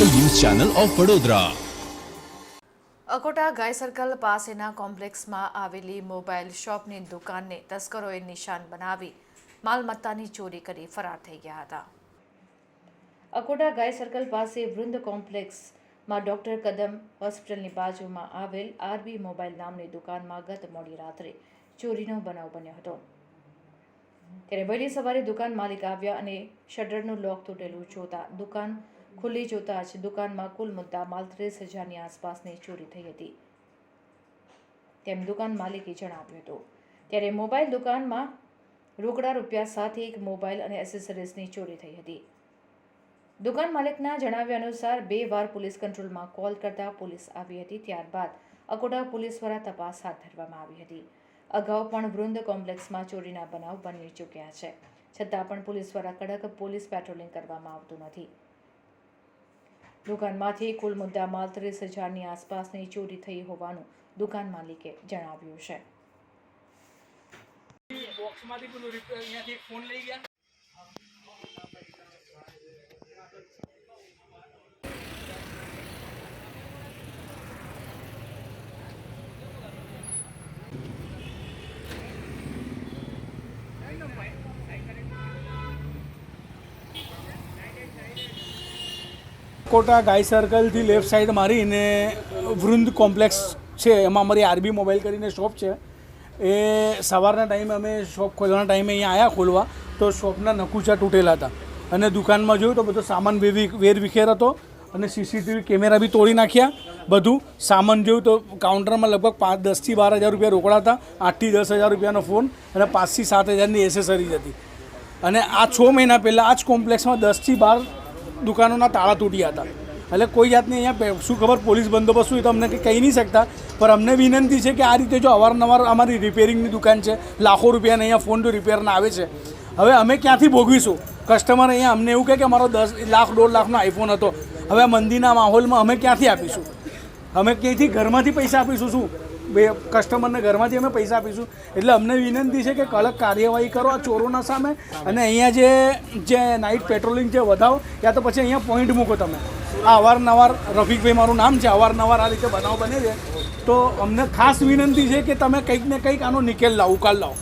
Channel of Vadodara. Akota ગાય circle પાસેના કોમ્પ્લેક્સમાં આવેલી મોબાઈલ શોપની દુકાનને તસ્કરોએ નિશાન બનાવી માલમત્તાની ચોરી કરી ફરાર થઈ ગયા હતા. અકોટા ગાય સર્કલ પાસે વૃંદ કોમ્પ્લેક્સમાં ડોક્ટર કદમ હોસ્પિટલની બાજુમાં આવેલ આરબી મોબાઈલ નામની દુકાનમાં ગત મોડી રાત્રે ચોરીનો બનાવ બન્યો હતો. ત્યારે વહેલી સવારે દુકાન માલિક આવ્યા અને શટરનું લોક તૂટેલું જોતા દુકાન ખુલ્લી જોતા જ દુકાનમાં કુલ મુદ્દા માલ ત્રીસ હજારની આસપાસની ચોરી થઈ હતી. તેમ દુકાન માલિકે જણાવ્યું હતું. ત્યારે મોબાઈલ દુકાનમાં રોકડા રૂપિયા સાથે એક મોબાઈલ અને એસેસરીઝની ચોરી થઈ હતી. દુકાન માલિકના જણાવ્યા અનુસાર બે વાર પોલીસ કંટ્રોલમાં કોલ કરતા પોલીસ આવી હતી, ત્યારબાદ અકોટા પોલીસ દ્વારા તપાસ હાથ ધરવામાં આવી હતી. અગાઉ પણ વૃંદ કોમ્પ્લેક્સમાં ચોરીના બનાવ બની ચૂક્યા છે. છતાં પણ પોલીસ દ્વારા કડક પોલીસ પેટ્રોલિંગ કરવામાં આવતું નથી. દુકાનમાંથી કુલ મુદ્દા માલ ત્રીસ હજારની આસપાસની ચોરી થઈ હોવાનું દુકાન માલિકે જણાવ્યું છે. બોક્સમાંથી પેલું અહીંયાથી ફોન લઈ ગયા કોટા ગાય સર્કલથી લેફ્ટ સાઈડ મારીને વૃંદ કોમ્પ્લેક્સ છે. એમાં અમારી આરબી મોબાઈલ કરીને શોપ છે. એ સવારના ટાઈમે અમે શોપ ખોલવાના ટાઈમે અહીંયા આવ્યા ખોલવા તો શોપના નકુચા તૂટેલા હતા. અને દુકાનમાં જોયું તો બધો સામાન વેવી વેર વિખેર હતો અને સીસીટીવી કેમેરા બી તોડી નાખ્યા. બધું સામાન જોયું તો કાઉન્ટરમાં લગભગ પાંચ દસથી બાર હજાર રૂપિયા રોકડા હતા આઠથી દસ હજાર રૂપિયાનો ફોન અને પાંચથી સાત હજારની એસેસરીઝ હતી. અને આ છ મહિના પહેલાં આ જ કોમ્પ્લેક્સમાં દસથી બાર દુકાનોના તાળા તૂટ્યા હતા. એટલે કોઈ જાતની અહીંયા શું ખબર પોલીસ બંદોબસ્ત શું એ તો અમને કહી નહીં શકતા. પણ અમને વિનંતી છે કે આ રીતે જો અવારનવાર અમારી રિપેરિંગની દુકાન છે, લાખો રૂપિયાના અહીંયા ફોન તો રિપેરના આવે છે. હવે અમે ક્યાંથી ભોગવીશું? કસ્ટમર અહીંયા અમને એવું કહે કે અમારો દસ લાખ, દોઢ લાખનો આઈફોન હતો. હવે મંદીના માહોલમાં અમે ક્યાંથી આપીશું? અમે ક્યાંથી ઘરમાંથી પૈસા આપીશું શું? બે કસ્ટમરને ઘરમાંથી અમે પૈસા આપીશું. એટલે અમને વિનંતી છે કે કડક કાર્યવાહી કરો આ ચોરોના સામે. અને અહીંયા જે જે નાઇટ પેટ્રોલિંગ છે વધાવો, યા તો પછી અહીંયા પોઈન્ટ મૂકો તમે. આ અવારનવાર, રફીકભાઈ મારું નામ છે, અવારનવાર આ રીતે બનાવ બને છે. તો અમને ખાસ વિનંતી છે કે તમે કંઈક ને કંઈક આનો નિકેલ લાવો, ઉકાલ લાવો.